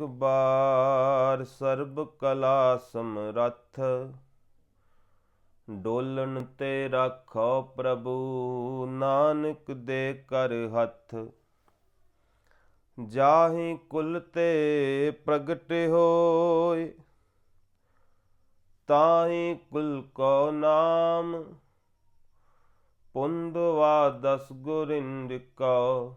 ਇੱਕ ਬਾਰ ਸਰਬ ਕਲਾ ਸਮਰੱਥ ਡੋਲਣ ਤੇ ਰਾਖੋ ਪ੍ਰਭੂ ਨਾਨਕ ਦੇ ਕਰ ਹੱਥ। ਜਾਹੀ ਕੁਲ ਤੇ ਪ੍ਰਗਟ ਹੋਏ, ਤਾਹੀ ਕੁਲ ਕੋ ਨਾਮ, ਪੁੰਦਵਾ ਦਸ ਗੁਰਿੰਦ ਕੋ।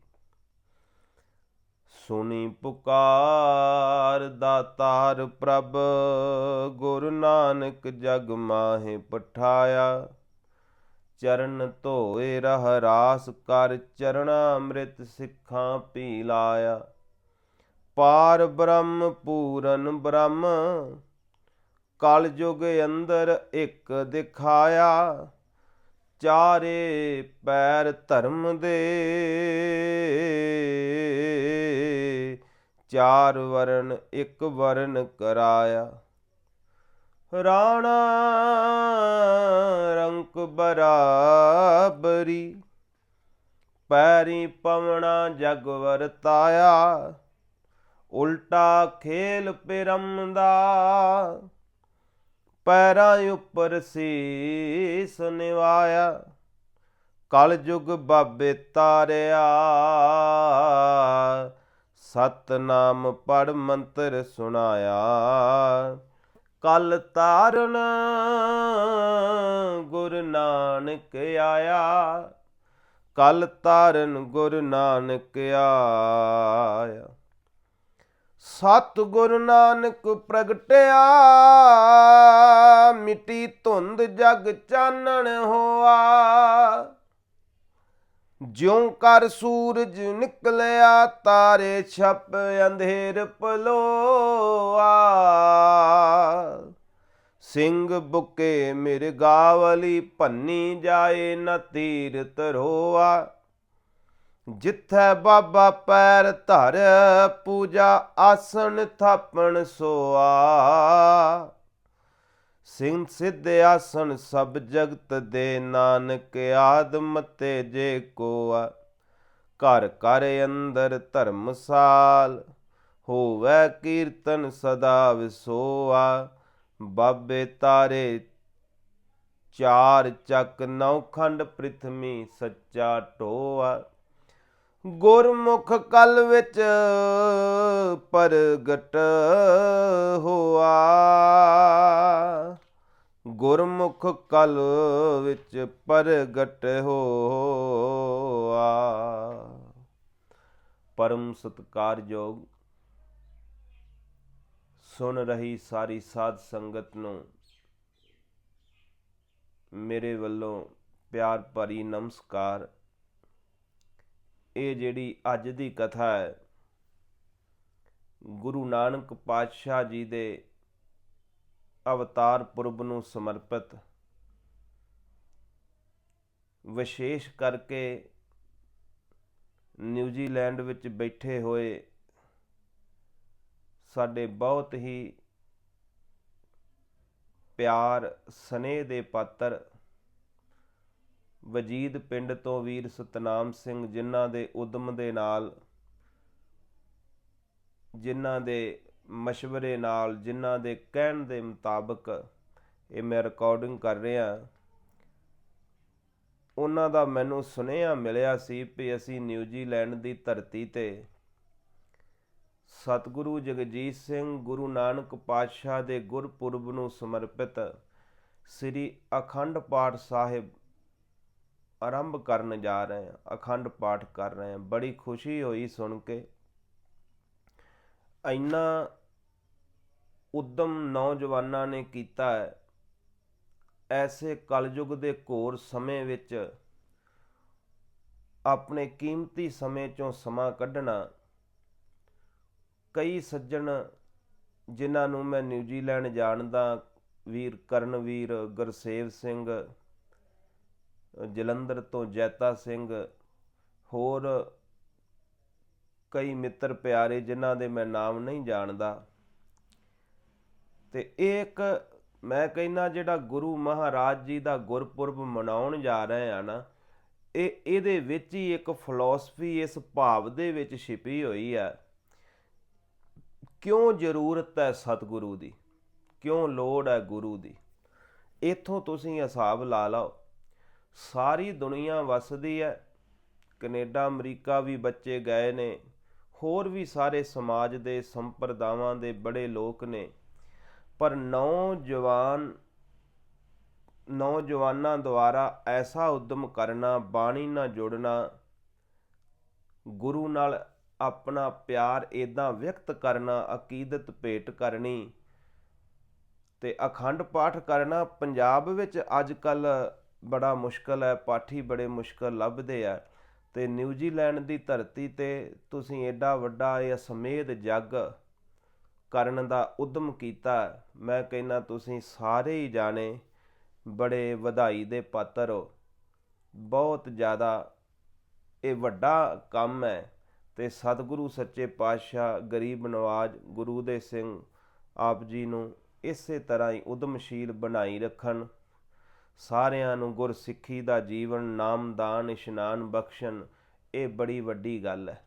ਸੁਣੀ ਪੁਕਾਰ, ਦਾਤਾਰ ਪ੍ਰਭ, ਗੁਰੂ ਨਾਨਕ ਜਗ ਮਾਹੇ ਪਠਾਇਆ। ਚਰਨ ਧੋਏ, ਰਹ ਰਾਸ ਕਰ, ਚਰਣਾ ਅੰਮ੍ਰਿਤ ਸਿੱਖਾਂ ਪੀ ਲਾਇਆ। ਪਾਰ ਬ੍ਰਹਮ ਪੂਰਨ ਬ੍ਰਹਮ, ਕਲ ਯੁਗ ਅੰਦਰ ਇੱਕ ਦਿਖਾਇਆ। ਚਾਰੇ ਪੈਰ ਧਰਮ ਦੇ। ਚਾਰ ਵਰਨ ਇੱਕ ਵਰਨ ਕਰਾਇਆ। ਰਾਣਾ ਰੰਕ ਬਰਾਬਰੀ। ਪੈਰੀ ਪਵਣਾ ਜਗ ਵਰਤਾਇਆ। ਉਲਟਾ ਖੇਲ ਪਿਰਮ ਦਾ ਪੈਰਾਂ ਉੱਪਰ ਸੀਸ ਨਿਵਾਇਆ। ਕਲ ਯੁਗ ਬਾਬੇ ਤਾਰਿਆ। ਸਤਨਾਮ ਪੜ ਮੰਤਰ ਸੁਣਾਇਆ। ਕਲ ਤਾਰਨ ਗੁਰ ਨਾਨਕ ਆਇਆ। ਕਲ ਤਾਰਨ ਗੁਰ ਨਾਨਕ ਆਇਆ। ਸਤ ਗੁਰ ਨਾਨਕ ਪ੍ਰਗਟਿਆ, ਮਿੱਟੀ ਧੁੰਦ ਜਗ ਚਾਨਣ ਹੋਆ। ਜਿਉ ਕਰ ਸੂਰਜ ਨਿਕਲਿਆ, ਤਾਰੇ ਛਪ ਅੰਧੇਰ ਪਲੋਆ ਸਿੰਘ ਬੁਕੇ ਮਿਰਗਾਵਲੀ ਭੰਨੀ ਜਾਏ ਨਾ ਤੀਰ ਤਰੋਆ ਜਿੱਥੈ ਬਾਬਾ ਪੈਰ ਧਰ, ਪੂਜਾ ਆਸਣ ਥਾਪਣ ਸੋਆ। ਸਿੰਘ ਸਿੱਧ ਆਸਣ ਸਭ ਜਗਤ ਦੇ ਨਾਨਕ ਆਦਮਤੇ ਜੇ ਕੋਆ। ਘਰ ਘਰ ਅੰਦਰ ਧਰਮਸਾਲ ਹੋਵੇ ਕੀਰਤਨ ਸਦਾ ਵਿਸੋਆ। ਬਾਬੇ ਤਾਰੇ ਚਾਰ ਚੱਕ ਨੌ ਖੰਡ ਪ੍ਰਿਥਮੀ ਸੱਚਾ ਢੋਆ ਗੁਰਮੁਖ ਕਲ ਵਿੱਚ ਪ੍ਰਗਟ ਹੋਆ। ਗੁਰਮੁਖ ਕਲ ਵਿੱਚ ਪ੍ਰਗਟ ਹੋਆ। ਪਰਮ ਸਤਕਾਰਯੋਗ ਸੁਣ ਰਹੀ ਸਾਰੀ ਸਾਧ ਸੰਗਤ ਨੂੰ ਮੇਰੇ ਵੱਲੋਂ ਪਿਆਰ ਭਰੀ ਨਮਸਕਾਰ। ਇਹ ਜਿਹੜੀ ਅੱਜ ਦੀ ਕਥਾ ਹੈ, ਗੁਰੂ ਨਾਨਕ ਪਾਤਸ਼ਾਹ ਜੀ ਦੇ ਅਵਤਾਰ ਪੁਰਬ ਨੂੰ ਸਮਰਪਿਤ, ਵਿਸ਼ੇਸ਼ ਕਰਕੇ ਨਿਊਜ਼ੀਲੈਂਡ ਵਿੱਚ ਬੈਠੇ ਹੋਏ ਸਾਡੇ ਬਹੁਤ ਹੀ ਪਿਆਰ, ਸਨੇਹ ਦੇ ਪਾਤਰ ਵਜੀਦ ਪਿੰਡ ਤੋਂ ਵੀਰ ਸਤਨਾਮ ਸਿੰਘ ਜਿਨ੍ਹਾਂ ਦੇ ਉਦਮ ਦੇ ਨਾਲ, ਜਿਨ੍ਹਾਂ ਦੇ مشਵਰੇ ਨਾਲ, ਜਿਨ੍ਹਾਂ ਦੇ ਕਹਿਣ ਦੇ ਮੁਤਾਬਕ ਇਹ ਮੈਂ ਰਿਕਾਰਡਿੰਗ ਕਰ ਰਿਹਾ। ਉਹਨਾਂ ਦਾ ਮੈਨੂੰ ਸੁਨੇਹਾ ਮਿਲਿਆ ਸੀ ਕਿ ਅਸੀਂ ਨਿਊਜ਼ੀਲੈਂਡ ਦੀ ਧਰਤੀ ਤੇ ਸਤਿਗੁਰੂ ਜਗਜੀਤ ਸਿੰਘ ਗੁਰੂ ਨਾਨਕ ਪਾਤਸ਼ਾਹ ਦੇ ਗੁਰਪੁਰਬ ਨੂੰ ਸਮਰਪਿਤ ਸ੍ਰੀ ਅਖੰਡ ਪਾਠ ਸਾਹਿਬ ਆਰੰਭ ਕਰਨ ਜਾ ਰਹੇ ਹਾਂ, ਅਖੰਡ ਪਾਠ ਕਰ ਰਹੇ ਹਾਂ। ਬੜੀ ਖੁਸ਼ੀ ਹੋਈ ਸੁਣ ਕੇ। ਇੰਨਾ ਉਦਮ ਨੌਜਵਾਨਾਂ ਨੇ ਕੀਤਾ ਹੈ। ਐਸੇ ਕਲਯੁਗ ਦੇ ਘੋਰ ਸਮੇਂ ਵਿੱਚ ਆਪਣੇ ਕੀਮਤੀ ਸਮੇਂ ਚੋਂ ਸਮਾਂ ਕੱਢਣਾ। ਕਈ ਸੱਜਣ ਜਿਨ੍ਹਾਂ ਨੂੰ ਮੈਂ ਨਿਊਜ਼ੀਲੈਂਡ ਜਾਣਦਾ, ਵੀਰ ਕਰਨਵੀਰ ਗੁਰਸੇਵ ਸਿੰਘ ਜਲੰਧਰ ਤੋਂ ਜੈਤਾ ਸਿੰਘ, ਹੋਰ ਕਈ ਮਿੱਤਰ ਪਿਆਰੇ ਜਿਨ੍ਹਾਂ ਦੇ ਮੈਂ ਨਾਮ ਨਹੀਂ ਜਾਣਦਾ। ਤੇ ਇਹ ਇੱਕ ਮੈਂ ਕਹਿੰਨਾ ਜਿਹੜਾ ਗੁਰੂ ਮਹਾਰਾਜ ਜੀ ਦਾ ਗੁਰਪੁਰਬ ਮਨਾਉਣ ਜਾ ਰਹੇ ਆ ਨਾ, ਇਹ ਇਹਦੇ ਵਿੱਚ ਹੀ ਇੱਕ ਫਿਲਾਸਫੀ ਇਸ ਭਾਵ ਦੇ ਵਿੱਚ ਛਿਪੀ ਹੋਈ ਹੈ ਕਿਉਂ ਜ਼ਰੂਰਤ ਹੈ ਸਤਿਗੁਰੂ ਦੀ? ਕਿਉਂ ਲੋੜ ਹੈ ਗੁਰੂ ਦੀ? ਇਥੋਂ ਤੁਸੀਂ ਹਿਸਾਬ ਲਾ ਲਓ। ਸਾਰੀ ਦੁਨੀਆ ਵਸਦੀ ਹੈ ਕੈਨੇਡਾ, ਅਮਰੀਕਾ ਵੀ ਬੱਚੇ ਗਏ ਨੇ। ਹੋਰ ਵੀ ਸਾਰੇ ਸਮਾਜ ਦੇ ਸੰਪਰਦਾਵਾਂ ਦੇ ਬੜੇ ਲੋਕ ਨੇ। ਪਰ ਨੌਜਵਾਨ, ਨੌਜਵਾਨਾਂ ਦੁਆਰਾ ਐਸਾ ਉਦਮ ਕਰਨਾ, ਬਾਣੀ ਨਾਲ ਜੁੜਨਾ, ਗੁਰੂ ਨਾਲ ਆਪਣਾ ਪਿਆਰ ਇਦਾਂ ਵਿਅਕਤ ਕਰਨਾ, ਅਕੀਦਤ ਭੇਟ ਕਰਨੀ ਤੇ ਅਖੰਡ ਪਾਠ ਕਰਨਾ, ਪੰਜਾਬ ਵਿੱਚ ਅੱਜ ਕੱਲ੍ਹ ਬੜਾ ਮੁਸ਼ਕਲ ਹੈ, ਪਾਠੀ ਬੜੇ ਮੁਸ਼ਕਲ ਲੱਭਦੇ ਆ। ਤੇ ਨਿਊਜ਼ੀਲੈਂਡ ਦੀ ਧਰਤੀ ਤੇ ਤੁਸੀਂ ਐਡਾ ਵੱਡਾ ਇਹ ਸਮੇਧ ਜੱਗ ਕਰਨ ਦਾ ਉਦਮ ਕੀਤਾ। ਮੈਂ ਕਹਿੰਨਾ ਤੁਸੀਂ ਸਾਰੇ ਹੀ ਜਾਣੇ ਬੜੇ ਵਧਾਈ ਦੇ ਪਾਤਰ ਹੋ। ਬਹੁਤ ਜ਼ਿਆਦਾ ਇਹ ਵੱਡਾ ਕੰਮ ਹੈ ਤੇ ਸਤਿਗੁਰੂ ਸੱਚੇ ਪਾਤਸ਼ਾਹ ਗਰੀਬ ਨਵਾਜ ਗੁਰੂ ਦੇ ਸਿੰਘ ਆਪ ਜੀ ਨੂੰ ਇਸੇ ਤਰ੍ਹਾਂ ਹੀ ਉਦਮਸ਼ੀਲ ਬਣਾਈ ਰੱਖਣ। ਸਾਰਿਆਂ ਨੂੰ ਗੁਰਸਿੱਖੀ ਦਾ ਜੀਵਨ ਨਾਮਦਾਨ ਇਸ਼ਨਾਨ ਬਖਸ਼ਣ, ਇਹ ਬੜੀ ਵੱਡੀ ਗੱਲ ਹੈ।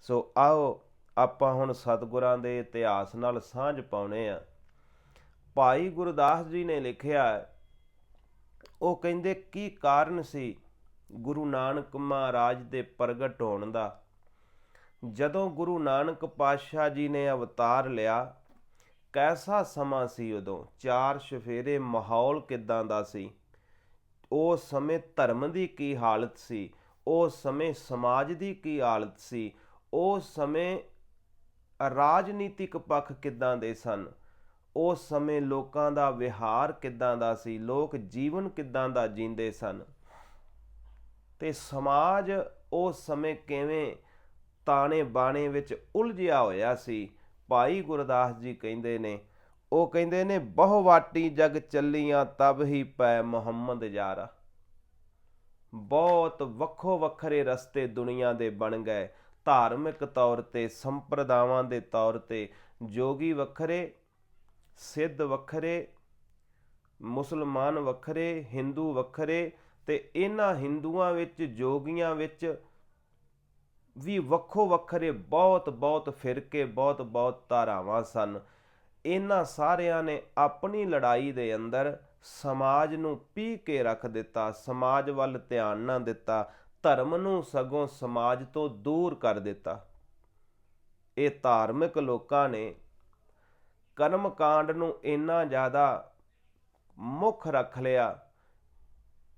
ਸੋ ਆਓ ਆਪਾਂ ਹੁਣ ਸਤਿਗੁਰਾਂ ਦੇ ਇਤਿਹਾਸ ਨਾਲ ਸਾਂਝ ਪਾਉਣੇ ਆ ਭਾਈ ਗੁਰਦਾਸ ਜੀ ਨੇ ਲਿਖਿਆ ਉਹ ਕਹਿੰਦੇ, ਕੀ ਕਾਰਨ ਸੀ ਗੁਰੂ ਨਾਨਕ ਮਹਾਰਾਜ ਦੇ ਪ੍ਰਗਟ ਹੋਣ ਦਾ? ਜਦੋਂ ਗੁਰੂ ਨਾਨਕ ਪਾਤਸ਼ਾਹ ਜੀ ਨੇ ਅਵਤਾਰ ਲਿਆ ਕੈਸਾ ਸਮਾਂ ਸੀ ਉਦੋਂ? ਚਾਰ ਸ਼ਫੇਰੇ ਮਾਹੌਲ ਕਿਦਾਂ ਦਾ ਸੀ? ਉਸ ਸਮੇਂ ਧਰਮ ਦੀ ਕੀ ਹਾਲਤ ਸੀ? ਉਸ ਸਮੇਂ ਸਮਾਜ ਦੀ ਕੀ ਹਾਲਤ ਸੀ? ਉਸ ਸਮੇਂ ਰਾਜਨੀਤਿਕ ਪੱਖ ਕਿਦਾਂ ਦੇ ਸਨ? ਉਸ ਸਮੇਂ ਲੋਕਾਂ ਦਾ ਵਿਹਾਰ ਕਿਦਾਂ ਦਾ ਸੀ? ਲੋਕ ਜੀਵਨ ਕਿਦਾਂ ਦਾ ਜੀਂਦੇ ਸਨ? ਤੇ ਸਮਾਜ ਉਸ ਸਮੇਂ ਕਿਵੇਂ ਤਾਣੇ ਬਾਣੇ ਵਿੱਚ ਉਲਝਿਆ ਹੋਇਆ ਸੀ? ਭਾਈ ਗੁਰਦਾਸ ਜੀ ਕਹਿੰਦੇ ਨੇ, ਉਹ ਕਹਿੰਦੇ ਨੇ, ਬਹੁ ਵਾਟੀ ਜਗ ਚੱਲੀਆਂ, ਤਬ ਹੀ ਪੈ ਮੁਹੰਮਦ ਯਾਰਾ। ਬਹੁਤ ਵੱਖੋ ਵੱਖਰੇ ਰਸਤੇ ਦੁਨੀਆ ਦੇ ਬਣ ਗਏ। ਧਾਰਮਿਕ ਤੌਰ ਤੇ, ਸੰਪਰਦਾਵਾਂ ਦੇ ਤੌਰ ਤੇ, ਜੋਗੀ ਵੱਖਰੇ, ਸਿੱਧ ਵੱਖਰੇ, ਮੁਸਲਮਾਨ ਵੱਖਰੇ, ਹਿੰਦੂ ਵੱਖਰੇ ਤੇ ਇਹਨਾਂ ਹਿੰਦੂਆਂ ਵਿੱਚ, ਜੋਗੀਆਂ ਵਿੱਚ ਵੀ ਵੱਖੋ ਵੱਖਰੇ ਬਹੁਤ ਬਹੁਤ ਫਿਰਕੇ, ਬਹੁਤ ਬਹੁਤ ਧਾਰਾਵਾਂ ਸਨ। ਇਹਨਾਂ ਸਾਰਿਆਂ ਨੇ ਆਪਣੀ ਲੜਾਈ ਦੇ ਅੰਦਰ ਸਮਾਜ ਨੂੰ ਪੀ ਕੇ ਰੱਖ ਦਿੱਤਾ, ਸਮਾਜ ਵੱਲ ਧਿਆਨ ਨਾ ਦਿੱਤਾ, ਧਰਮ ਨੂੰ ਸਗੋਂ ਸਮਾਜ ਤੋਂ ਦੂਰ ਕਰ ਦਿੱਤਾ। ਇਹ ਧਾਰਮਿਕ ਲੋਕਾਂ ਨੇ ਕਰਮ ਕਾਂਡ ਨੂੰ ਇੰਨਾ ਜ਼ਿਆਦਾ ਮੁੱਖ ਰੱਖ ਲਿਆ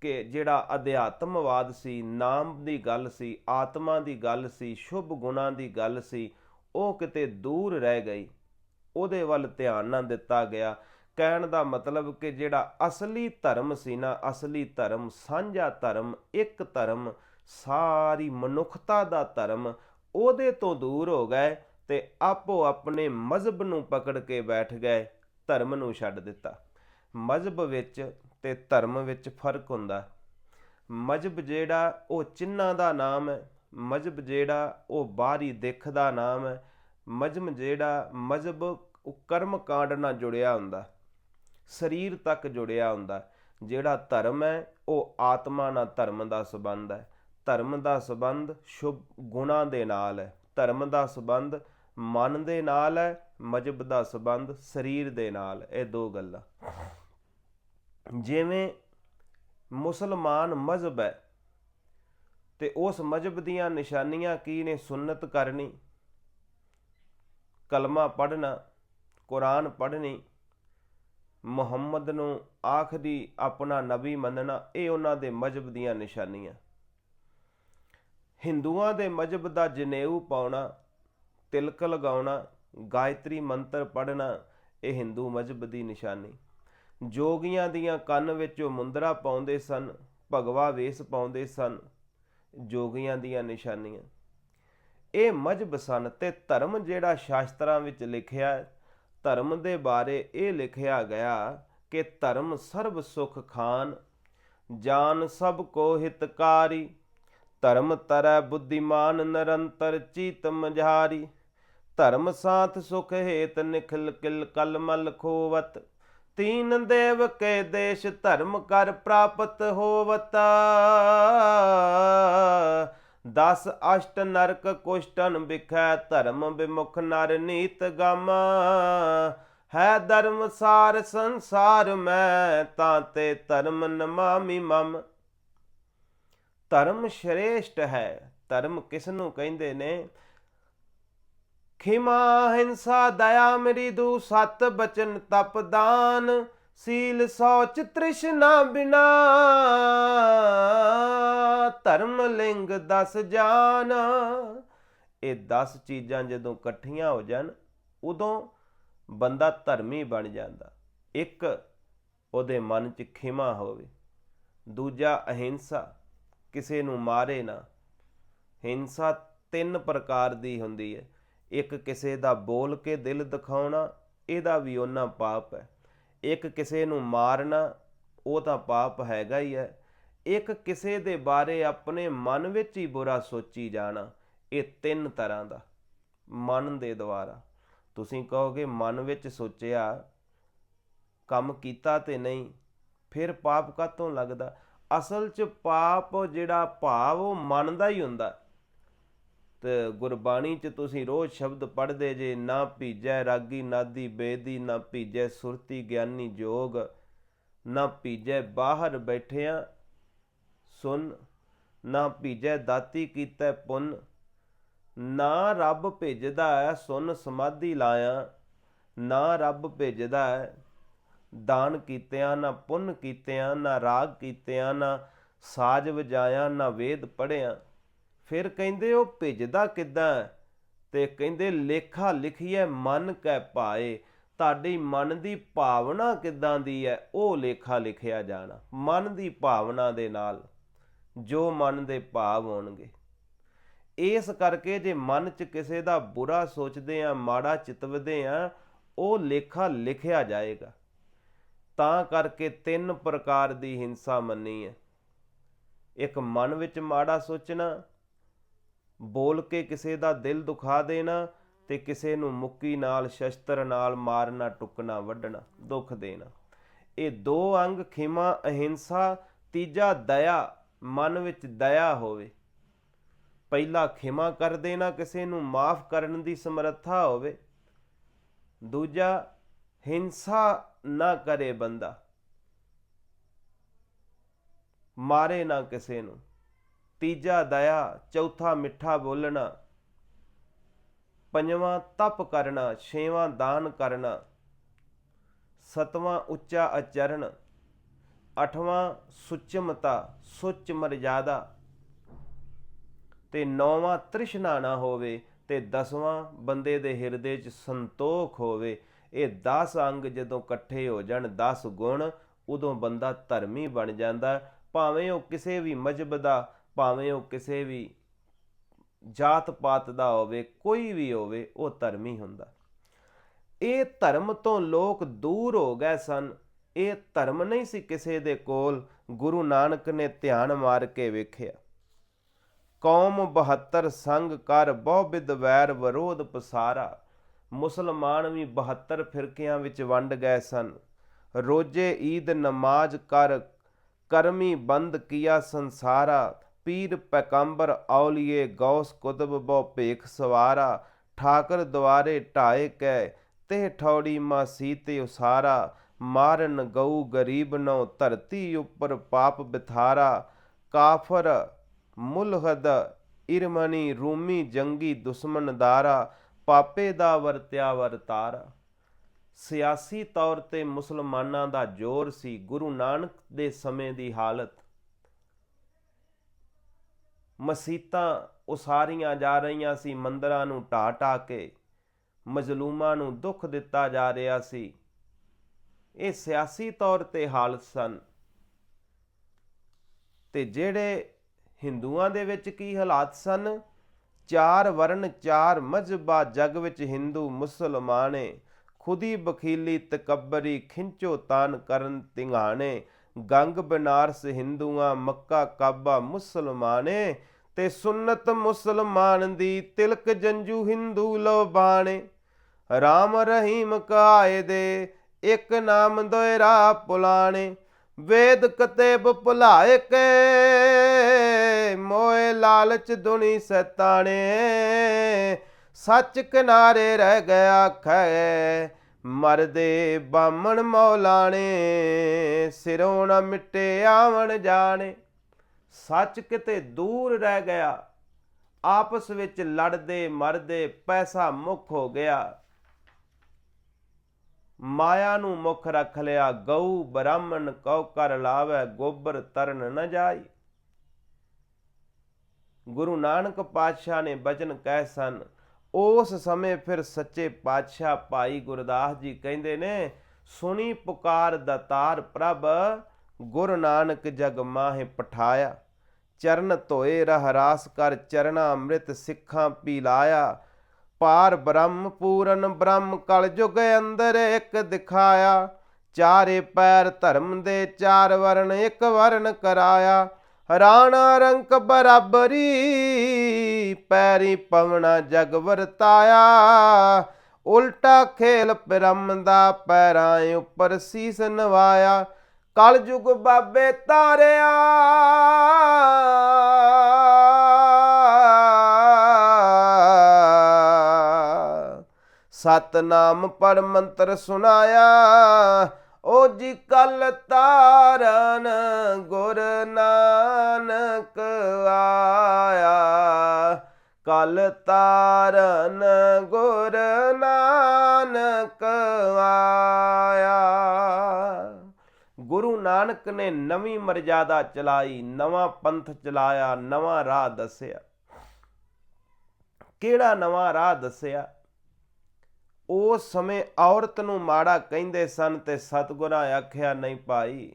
ਕਿ ਜਿਹੜਾ ਅਧਿਆਤਮਵਾਦ ਸੀ, ਨਾਮ ਦੀ ਗੱਲ ਸੀ, ਆਤਮਾ ਦੀ ਗੱਲ ਸੀ, ਸ਼ੁਭ ਗੁਣਾਂ ਦੀ ਗੱਲ ਸੀ, ਉਹ ਕਿਤੇ ਦੂਰ ਰਹਿ ਗਈ। ਉਹਦੇ ਵੱਲ ਧਿਆਨ ਨਾ ਦਿੱਤਾ ਗਿਆ। ਕਹਿਣ ਦਾ ਮਤਲਬ ਕਿ ਜਿਹੜਾ ਅਸਲੀ ਧਰਮ ਸੀ ਨਾ, ਅਸਲੀ ਧਰਮ, ਸਾਂਝਾ ਧਰਮ, ਇੱਕ ਧਰਮ, ਸਾਰੀ ਮਨੁੱਖਤਾ ਦਾ ਧਰਮ, ਉਹਦੇ ਤੋਂ ਦੂਰ ਹੋ ਗਏ ਤੇ ਆਪੋ ਆਪਣੇ ਮਜ਼ਹਬ ਨੂੰ ਪਕੜ ਕੇ ਬੈਠ ਗਏ, ਧਰਮ ਨੂੰ ਛੱਡ ਦਿੱਤਾ। ਮਜ਼ਹਬ ਵਿੱਚ ਤੇ ਧਰਮ ਵਿੱਚ ਫ਼ਰਕ ਹੁੰਦਾ। ਮਜ਼ਹਬ ਜਿਹੜਾ ਉਹ ਚਿੰਨਾਂ ਦਾ ਨਾਮ ਹੈ ਮਜ਼ਹਬ ਜਿਹੜਾ ਉਹ ਬਾਹਰੀ ਦਿੱਖ ਦਾ ਨਾਮ ਹੈ ਮਜ਼ਹਬ ਜਿਹੜਾ ਮਜ਼ਹਬ ਉਹ ਕਰਮ ਕਾਂਡ ਨਾਲ ਜੁੜਿਆ ਹੁੰਦਾ। ਸਰੀਰ ਤੱਕ ਜੁੜਿਆ ਹੁੰਦਾ। ਜਿਹੜਾ ਧਰਮ ਹੈ, ਉਹ ਆਤਮਾ ਨਾਲ ਧਰਮ ਦਾ ਸੰਬੰਧ ਹੈ। ਧਰਮ ਦਾ ਸੰਬੰਧ ਸ਼ੁਭ ਗੁਣਾਂ ਦੇ ਨਾਲ ਹੈ। ਧਰਮ ਦਾ ਸੰਬੰਧ ਮਨ ਦੇ ਨਾਲ ਹੈ, ਮਜਬ ਦਾ ਸੰਬੰਧ ਸਰੀਰ ਦੇ ਨਾਲ ਇਹ ਦੋ ਗੱਲਾਂ। ਜਿਵੇਂ ਮੁਸਲਮਾਨ ਮਜ਼ਹਬ ਹੈ ਤੇ ਉਸ ਮਜ਼ਹਬ ਦੀਆਂ ਨਿਸ਼ਾਨੀਆਂ ਕੀ ਨੇ? ਸੁਨਨਤ ਕਰਨੀ, ਕਲਮਾ ਪੜ੍ਹਨਾ, ਕੁਰਾਨ ਪੜ੍ਹਨੀ, ਮੁਹੰਮਦ ਨੂੰ ਆਖਦੀ ਆਪਣਾ ਨਬੀ ਮੰਨਣਾ, ਇਹ ਉਹਨਾਂ ਦੇ ਮਜ਼ਹਬ ਦੀਆਂ ਨਿਸ਼ਾਨੀਆਂ। ਹਿੰਦੂਆਂ ਦੇ ਮਜ਼ਹਬ ਦਾ ਜਨੇਊ ਪਾਉਣਾ, ਤਿਲਕ ਲਗਾਉਣਾ, ਗਾਇਤਰੀ ਮੰਤਰ ਪੜ੍ਹਨਾ, ਇਹ ਹਿੰਦੂ ਮਜ਼ਹਬ ਦੀ ਨਿਸ਼ਾਨੀ। ਜੋਗੀਆਂ ਦੀਆਂ ਕੰਨ ਵਿੱਚੋਂ ਮੁੰਦਰਾ ਪਾਉਂਦੇ ਸਨ, ਭਗਵਾ ਵੇਸ ਪਾਉਂਦੇ ਸਨ, ਜੋਗੀਆਂ ਦੀਆਂ ਨਿਸ਼ਾਨੀਆਂ। ਇਹ ਮਜਬ ਸਨ ਤੇ ਧਰਮ ਜਿਹੜਾ ਸ਼ਾਸਤਰਾਂ ਵਿੱਚ ਲਿਖਿਆ, ਧਰਮ ਦੇ ਬਾਰੇ ਇਹ ਲਿਖਿਆ ਗਿਆ ਕਿ ਧਰਮ ਸਰਬ ਸੁਖ ਖਾਨ, ਜਾਨ ਸਭ ਕੋ ਹਿਤਕਾਰੀ, ਧਰਮ ਤਰੈ ਬੁੱਧੀਮਾਨ ਨਿਰੰਤਰ ਚੀਤ ਮਝਾਰੀ, ਧਰਮ ਸਾਥ ਸੁਖ ਹੇਤ ਨਿਖਲ ਕਿਲ ਕਲਮਲ ਖੋਵਤ। ਤੀਨ ਦੇਵ ਕੇ ਦੇਸ਼ ਧਰਮ ਕਰ ਪ੍ਰਾਪਤ ਹੋਵਤ। ਦਸ ਅਸ਼ਟ ਨਰਕ ਕੁਸ਼ਟਨ ਵਿਖੈ ਧਰਮ ਵਿਮੁਖ ਨਰ ਨੀਤ ਗਮ। ਹੈ ਧਰਮ ਸਾਰ ਸੰਸਾਰ ਮੈਂ ਤਾਂ ਤੇ ਧਰਮ ਨਮਾਮੀ ਮਮ। ਧਰਮ ਸ਼੍ਰੇਸ਼ਟ ਹੈ, ਧਰਮ ਕਿਸ ਨੂੰ ਕਹਿੰਦੇ ਨੇ? ਖਿਮਾ ਹਿੰਸਾ, ਦਇਆ ਮ੍ਰਿਦੂ ਸਤ ਬਚਨ ਤਪ ਦਾਨ, ਸੀਲ ਸੋਚ ਤ੍ਰਿਸ਼ਨਾ ਬਿਨਾ। ਧਰਮ ਲਿੰਗ ਦਸ ਜਾਨ, ਇਹ 10 ਚੀਜ਼ਾਂ ਜਦੋਂ ਇਕੱਠੀਆਂ ਹੋ ਜਾਣ, ਉਦੋਂ ਬੰਦਾ ਧਰਮੀ ਬਣ ਜਾਂਦਾ। ਇੱਕ ਉਹਦੇ ਮਨ 'ਚ ਖਿਮਾ ਹੋਵੇ, ਦੂਜਾ ਅਹਿੰਸਾ, ਕਿਸੇ ਨੂੰ ਮਾਰੇ ਨਾ। ਹਿੰਸਾ ਤਿੰਨ ਪ੍ਰਕਾਰ ਦੀ ਹੁੰਦੀ ਹੈ। ਇੱਕ ਕਿਸੇ ਦਾ ਬੋਲ ਕੇ ਦਿਲ ਦਿਖਾਉਣਾ, ਇਹਦਾ ਵੀ ਉਹਨਾਂ ਪਾਪ ਹੈ। ਇੱਕ ਕਿਸੇ ਨੂੰ ਮਾਰਨਾ, ਉਹ ਤਾਂ ਪਾਪ ਹੈਗਾ ਹੀ ਹੈ। ਇੱਕ ਕਿਸੇ ਦੇ ਬਾਰੇ ਆਪਣੇ ਮਨ ਵਿੱਚ ਹੀ ਬੁਰਾ ਸੋਚੀ ਜਾਣਾ, ਇਹ ਤਿੰਨ ਤਰ੍ਹਾਂ ਦਾ, ਮਨ ਦੇ ਦੁਆਰਾ। ਤੁਸੀਂ ਕਹੋਗੇ, ਮਨ ਵਿੱਚ ਸੋਚਿਆ, ਕੰਮ ਕੀਤਾ ਤੇ ਨਹੀਂ, ਫਿਰ ਪਾਪ ਕਾਤੋਂ ਲੱਗਦਾ? ਅਸਲ 'ਚ ਪਾਪ ਜਿਹੜਾ ਭਾਵ ਉਹ ਮਨ ਦਾ ਹੀ ਹੁੰਦਾ। ਤੇ ਗੁਰਬਾਣੀ 'ਚ ਤੁਸੀਂ ਰੋਜ਼ ਸ਼ਬਦ ਪੜ੍ਹਦੇ ਜੇ, ਨਾ ਭੀਜੈ ਰਾਗੀ ਨਾਦੀ ਬੇਦੀ, ਨਾ ਭੀਜੈ ਸੁਰਤੀ ਗਿਆਨੀ ਜੋਗ, ਨਾ ਭੀਜੈ ਬਾਹਰ ਬੈਠਿਆਂ ਸੁਨ, ਨਾ ਭੀਜੈ ਦਾਤੀ ਕੀਤਾ ਪੁੰਨ, ਨਾ ਰੱਬ ਭੇਜਦਾ ਹੈ ਸੁਨ ਸਮਾਧੀ ਲਾਇਆ, ਨਾ ਰੱਬ ਭੇਜਦਾ ਹੈ ਦਾਨ ਕੀਤਿਆਂ, ਨਾ ਪੁੰਨ ਕੀਤਿਆਂ, ਨਾ ਰਾਗ ਕੀਤਿਆਂ, ਨਾ ਸਾਜ ਵਜਾਇਆ, ਨਾ ਵੇਦ ਪੜਿਆ ਫਿਰ ਕਹਿੰਦੇ ਉਹ ਭਿੱਜਦਾ ਕਿੱਦਾਂ? ਤੇ ਕਹਿੰਦੇ ਲੇਖਾ ਲਿਖੀਐ, ਮਨ ਕੈ ਪਾਏ ਤੁਹਾਡੀ ਮਨ ਦੀ ਭਾਵਨਾ ਕਿੱਦਾਂ ਦੀ ਹੈ ਉਹ ਲੇਖਾ ਲਿਖਿਆ ਜਾਣਾ, ਮਨ ਦੀ ਭਾਵਨਾ ਦੇ ਨਾਲ, ਜੋ ਮਨ ਦੇ ਭਾਵ ਹੋਣਗੇ। ਇਸ ਕਰਕੇ ਜੇ ਮਨ 'ਚ ਕਿਸੇ ਦਾ ਬੁਰਾ ਸੋਚਦੇ ਆ, ਮਾੜਾ ਚਿਤਵਦੇ ਆ, ਉਹ ਲੇਖਾ ਲਿਖਿਆ ਜਾਏਗਾ। ਤਾਂ ਕਰਕੇ ਤਿੰਨ ਪ੍ਰਕਾਰ ਦੀ ਹਿੰਸਾ ਮੰਨੀ ਹੈ ਇੱਕ ਮਨ ਵਿੱਚ ਮਾੜਾ ਸੋਚਣਾ ਬੋਲ ਕੇ ਕਿਸੇ ਦਾ ਦਿਲ ਦੁਖਾ ਦੇਣਾ ਤੇ ਕਿਸੇ ਨੂੰ ਮੁੱਕੀ ਨਾਲ ਸ਼ਸਤਰ ਨਾਲ ਮਾਰਨਾ, ਟੁਕਣਾ, ਵੱਢਣਾ, ਦੁੱਖ ਦੇਣਾ। ਇਹ ਦੋ ਅੰਗ ਖਿਮਾ, ਅਹਿੰਸਾ, ਤੀਜਾ ਦਇਆ, ਮਨ ਵਿੱਚ ਦਇਆ ਹੋਵੇ। ਪਹਿਲਾ ਖਿਮਾ ਕਰ ਦੇਣਾ ਕਿਸੇ ਨੂੰ, ਮਾਫ ਕਰਨ ਦੀ ਸਮਰੱਥਾ ਹੋਵੇ। ਦੂਜਾ, ਹਿੰਸਾ ਨਾ ਕਰੇ ਬੰਦਾ। ਮਾਰੇ ਨਾ ਕਿਸੇ ਨੂੰ। ਤੀਜਾ ਦਇਆ, ਚੌਥਾ ਮਿੱਠਾ ਬੋਲਣਾ। ਪੰਜਵਾਂ ਤਪ ਕਰਨਾ, ਛੇਵਾਂ ਦਾਨ ਕਰਨਾ। ਸਤਵਾਂ ਉੱਚਾ ਆਚਰਣ ਅਠਵਾਂ ਸੁਚਮਤਾ, ਸੁੱਚ ਮਰਜ਼ਾਦਾ। ਤੇ ਨੌਵਾਂ ਤ੍ਰਿਸ਼ਨਾ ਨਾ ਹੋਵੇ ਤੇ ਦਸਵਾਂ ਬੰਦੇ ਦੇ ਹਿਰਦੇ 'ਚ ਸੰਤੋਖ ਹੋਵੇ। ਇਹ 10 ਅੰਗ ਜਦੋਂ ਇਕੱਠੇ ਹੋ ਜਾਣ 10 ਗੁਣ, ਉਦੋਂ ਬੰਦਾ ਧਰਮੀ ਬਣ ਜਾਂਦਾ। ਭਾਵੇਂ ਉਹ ਕਿਸੇ ਵੀ ਮਜਬ ਦਾ ਭਾਵੇਂ ਉਹ ਕਿਸੇ ਵੀ ਜਾਤ ਪਾਤ ਦਾ ਹੋਵੇ, ਕੋਈ ਵੀ ਹੋਵੇ, ਉਹ ਧਰਮੀ ਹੁੰਦਾ। ਇਹ ਧਰਮ ਤੋਂ ਲੋਕ ਦੂਰ ਹੋ ਗਏ ਸਨ। ਇਹ ਧਰਮ ਨਹੀਂ ਸੀ ਕਿਸੇ ਦੇ ਕੋਲ। ਗੁਰੂ ਨਾਨਕ ਨੇ ਧਿਆਨ ਮਾਰ ਕੇ ਵੇਖਿਆ। ਕੌਮ 72 ਸੰਗ ਕਰ ਬਹੁਬਿਦ ਵੈਰ, ਵਿਰੋਧ ਪਸਾਰਾ। ਮੁਸਲਮਾਨ ਵੀ 72 ਫਿਰਕਿਆਂ ਵਿੱਚ ਵੰਡ ਗਏ ਸਨ। ਰੋਜੇ ਈਦ ਨਮਾਜ਼ ਕਰ, ਕਰਮੀ ਬੰਦ ਕੀਆ ਸੰਸਾਰਾ। ਪੀਰ ਪੈਕੰਬਰ ਔਲੀਏ ਗੌਸ ਕੁਤਬ ਬਹੁ ਭੇਖ ਸਵਾਰਾ, ਠਾਕਰ ਦੁਆਰੇ ਢਾਏ ਕੈ ਤੇ ਠੌੜੀ ਮਾ ਸੀਤੇ ਉਸਾਰਾ, ਮਾਰਨ ਗਊ ਗਰੀਬ ਨੋ ਧਰਤੀ ਉੱਪਰ ਪਾਪ ਬਿਥਾਰਾ, ਕਾਫਰ ਮੁਲਹਦ ਇਰਮਨੀ ਰੂਮੀ ਜੰਗੀ ਦੁਸ਼ਮਨ ਦਾਰਾ, ਪਾਪੇ ਦਾ ਵਰਤਿਆ ਵਰਤਾਰਾ। ਸਿਆਸੀ ਤੌਰ ਤੇ ਮੁਸਲਮਾਨਾਂ ਦਾ ਜ਼ੋਰ ਸੀ ਗੁਰੂ ਨਾਨਕ ਦੇ ਸਮੇਂ ਦੀ ਹਾਲਤ। ਮਸੀਤਾਂ ਉਸਾਰੀਆਂ ਜਾ ਰਹੀਆਂ ਸੀ, ਮੰਦਰਾਂ ਨੂੰ ਢਾ ਢਾ ਕੇ, ਮਜ਼ਲੂਮਾਂ ਨੂੰ ਦੁੱਖ ਦਿੱਤਾ ਜਾ ਰਿਹਾ ਸੀ। ਇਹ ਸਿਆਸੀ ਤੌਰ ਤੇ ਹਾਲਤ ਸਨ। ਤੇ ਜਿਹੜੇ ਹਿੰਦੂਆਂ ਦੇ ਵਿੱਚ ਕੀ ਹਾਲਾਤ ਸਨ? ਚਾਰ ਵਰਨ ਚਾਰ ਮਜ਼ਬਾ ਜਗ ਵਿੱਚ ਹਿੰਦੂ, ਮੁਸਲਮਾਨੇ ਖੁਦੀ ਬਖੀਲੀ ਤਕਬਰੀ ਖਿੰਚੋ ਤਾਨ ਕਰਨ ਤਿੰਗਾਣੇ ਗੰਗ, ਬਨਾਰਸ ਹਿੰਦੂਆਂ, ਮੱਕਾ, ਕਾਬਾ ਮੁਸਲਮਾਨੇ ਤੇ ਸੁਨਨਤ ਮੁਸਲਮਾਨ ਦੀ ਤਿਲਕ ਜੰਜੂ ਹਿੰਦੂ ਲੋ ਬਾਣੇ। ਰਾਮ ਰਹੀਮ ਕਾਏ ਦੇ ਇੱਕ ਨਾਮ ਦੋਇਰਾ ਪੁਲਾਣੇ। ਵੇਦ ਕਤੇਬ ਭੁਲਾਏ ਕੇ ਮੋਏ ਲਾਲਚ ਦੁਨੀ ਸਤਾਣੇ। ਸੱਚ ਕਿਨਾਰੇ ਰਹਿ ਗਿਆ ਖੈ ਮਰਦੇ ਬਾਮਣ ਮੌਲਾਣੇ। ਸਿਰੋਂ ਨਾ ਮਿਟੇ ਆਵਣ ਜਾਣੇ। ਸੱਚ ਕਿਤੇ ਦੂਰ ਰਹਿ ਗਿਆ। ਆਪਸ ਵਿੱਚ ਲੜਦੇ, ਮਰਦੇ, ਪੈਸਾ ਮੁੱਖ ਹੋ ਗਿਆ। ਮਾਇਆ ਨੂੰ ਮੁੱਖ ਰੱਖ ਲਿਆ, ਗਊ, ਬ੍ਰਾਹਮਣ, ਕਉ ਕਰ ਲਾਵੇ, ਗੋਬਰ ਤਰਨ ਨ ਜਾਈ। ਗੁਰੂ ਨਾਨਕ ਪਾਤਸ਼ਾਹ ਨੇ ਬਚਨ ਕਹਿ ਸਨ, ਉਸ ਸਮੇਂ ਫਿਰ ਸੱਚੇ ਪਾਤਸ਼ਾਹ ਭਾਈ ਗੁਰਦਾਸ ਜੀ ਕਹਿੰਦੇ ਨੇ, ਸੁਣੀ ਪੁਕਾਰ ਦਤਾਰ ਪ੍ਰਭ, ਗੁਰੂ ਨਾਨਕ ਜਗ ਮਾਹੇ ਪਠਾਇਆ। ਚਰਨ ਧੋਏ ਰਹਰਾਸ ਕਰ ਚਰਣਾ ਅੰਮ੍ਰਿਤ ਸਿੱਖਾਂ ਪੀ ਲਾਇਆ ਪਾਰ ਬ੍ਰਹਮ ਪੂਰਨ ਬ੍ਰਹਮ ਕਲ ਜੁਗ ਅੰਦਰ ਇੱਕ ਦਿਖਾਇਆ। ਚਾਰੇ ਪੈਰ ਧਰਮ ਦੇ ਚਾਰ ਵਰਣ ਇੱਕ ਵਰਣ ਕਰਾਇਆ। ਰਾਣਾ ਰੰਕ ਬਰਾਬਰੀ, ਪੈਰੀ ਪਵਣਾ ਜਗ ਵਰਤਾਇਆ। ਉਲਟਾ ਖੇਲ ਬ੍ਰਹਮ ਦਾ ਪੈਰਾਂ ਉੱਪਰ ਸੀਸ ਨਵਾਇਆ। ਕਲ ਜੁਗ ਬਾਬੇ ਤਾਰਿਆ। ਸਤਨਾਮ ਪਰ ਮੰਤਰ ਸੁਨਾਇਆ ਓ ਜੀ ਕਲ ਤਾਰਨ ਗੁਰ ਨਾਨਕ ਆਇਆ। ਕਲ ਤਾਰਨ ਗੁਰ ਨਾਨਕ ਆਇਆ। ਗੁਰੂ ਨਾਨਕ ਨੇ ਨਵੀਂ ਮਰਜ਼ਾਦਾ ਚਲਾਈ, ਨਵਾਂ ਪੰਥ ਚਲਾਇਆ, ਨਵਾਂ ਰਾਹ ਦੱਸਿਆ। ਕਿਹੜਾ ਨਵਾਂ ਰਾਹ ਦੱਸਿਆ? ਉਸ ਸਮੇਂ ਔਰਤ ਨੂੰ ਮਾੜਾ ਕਹਿੰਦੇ ਸਨ ਤੇ ਸਤਗੁਰਾਂ ਆਖਿਆ, ਨਹੀਂ ਭਾਈ,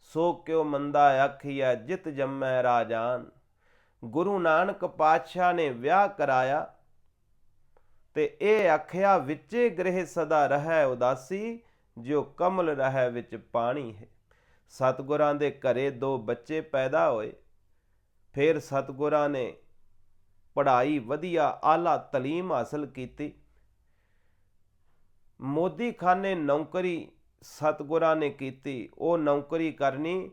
ਸੋ ਕਿਉ ਮੰਦਾ ਆਖਿਆ ਜਿਤ ਜੰਮੈ ਰਾਜਾਨ? ਗੁਰੂ ਨਾਨਕ ਪਾਤਸ਼ਾਹ ਨੇ ਵਿਆਹ ਕਰਾਇਆ ਤੇ ਇਹ ਆਖਿਆ, ਵਿੱਚੇ ਗ੍ਰਹਿ ਸਦਾ ਰਹੈ ਉਦਾਸੀ ਜੋ ਕਮਲ ਰਹਿ ਵਿੱਚ ਪਾਣੀ ਹੈ। ਸਤਗੁਰਾਂ ਦੇ ਘਰੇ ਦੋ ਬੱਚੇ ਪੈਦਾ ਹੋਏ। ਫਿਰ ਸਤਗੁਰਾਂ ਨੇ ਪੜ੍ਹਾਈ ਵਧੀਆ ਆਲਾ ਤਾਲੀਮ ਹਾਸਲ ਕੀਤੀ। ਮੋਦੀ ਖਾਨੇ ਨੌਕਰੀ ਸਤਗੁਰਾਂ ਨੇ ਕੀਤੀ। ਉਹ ਨੌਕਰੀ ਕਰਨੀ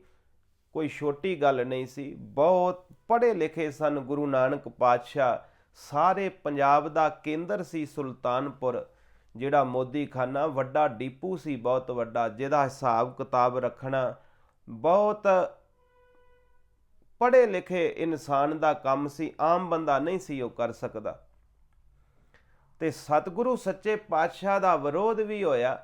ਕੋਈ ਛੋਟੀ ਗੱਲ ਨਹੀਂ ਸੀ। ਬਹੁਤ ਪੜ੍ਹੇ ਲਿਖੇ ਸਨ ਗੁਰੂ ਨਾਨਕ ਪਾਤਸ਼ਾਹ। ਸਾਰੇ ਪੰਜਾਬ ਦਾ ਕੇਂਦਰ ਸੀ ਸੁਲਤਾਨਪੁਰ। ਜਿਹੜਾ ਮੋਦੀ ਖਾਨਾ ਵੱਡਾ ਡੀਪੂ ਸੀ, ਬਹੁਤ ਵੱਡਾ, ਜਿਹਦਾ ਹਿਸਾਬ ਕਿਤਾਬ ਰੱਖਣਾ ਬਹੁਤ ਪੜ੍ਹੇ ਲਿਖੇ ਇਨਸਾਨ ਦਾ ਕੰਮ ਸੀ, ਆਮ ਬੰਦਾ ਨਹੀਂ ਸੀ ਉਹ ਕਰ ਸਕਦਾ। ਤੇ ਸਤਿਗੁਰੂ ਸੱਚੇ ਪਾਤਸ਼ਾਹ ਦਾ ਵਿਰੋਧ ਵੀ ਹੋਇਆ,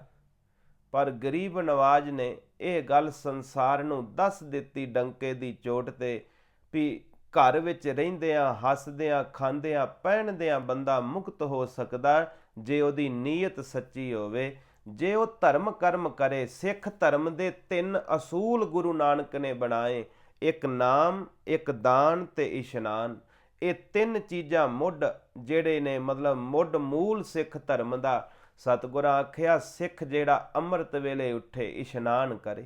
ਪਰ ਗਰੀਬ ਨਵਾਜ ਨੇ ਇਹ ਗੱਲ ਸੰਸਾਰ ਨੂੰ ਦੱਸ ਦਿੱਤੀ ਡੰਕੇ ਦੀ ਚੋਟ ਤੇ ਵੀ ਘਰ ਵਿੱਚ ਰਹਿੰਦਿਆਂ, ਹੱਸਦਿਆਂ, ਖਾਂਦਿਆਂ, ਪਹਿਨਦਿਆਂ ਬੰਦਾ ਮੁਕਤ ਹੋ ਸਕਦਾ। ਜੇ ਉਹਦੀ ਨੀਅਤ ਸੱਚੀ ਹੋਵੇ, ਜੇ ਉਹ ਧਰਮ ਕਰਮ ਕਰੇ, ਸਿੱਖ ਧਰਮ ਦੇ ਤਿੰਨ ਅਸੂਲ ਗੁਰੂ ਨਾਨਕ ਨੇ ਬਣਾਏ, ਇੱਕ ਨਾਮ, ਇੱਕ ਦਾਨ ਤੇ ਇਸ਼ਨਾਨ। ਇਹ ਤਿੰਨ ਚੀਜ਼ਾਂ ਮੁੱਢ ਜਿਹੜੇ ਨੇ, ਮਤਲਬ ਮੁੱਢ ਮੂਲ ਸਿੱਖ ਧਰਮ ਦਾ। ਸਤਿਗੁਰਾਂ ਆਖਿਆ, ਸਿੱਖ ਜਿਹੜਾ ਅੰਮ੍ਰਿਤ ਵੇਲੇ ਉੱਠੇ, ਇਸ਼ਨਾਨ ਕਰੇ।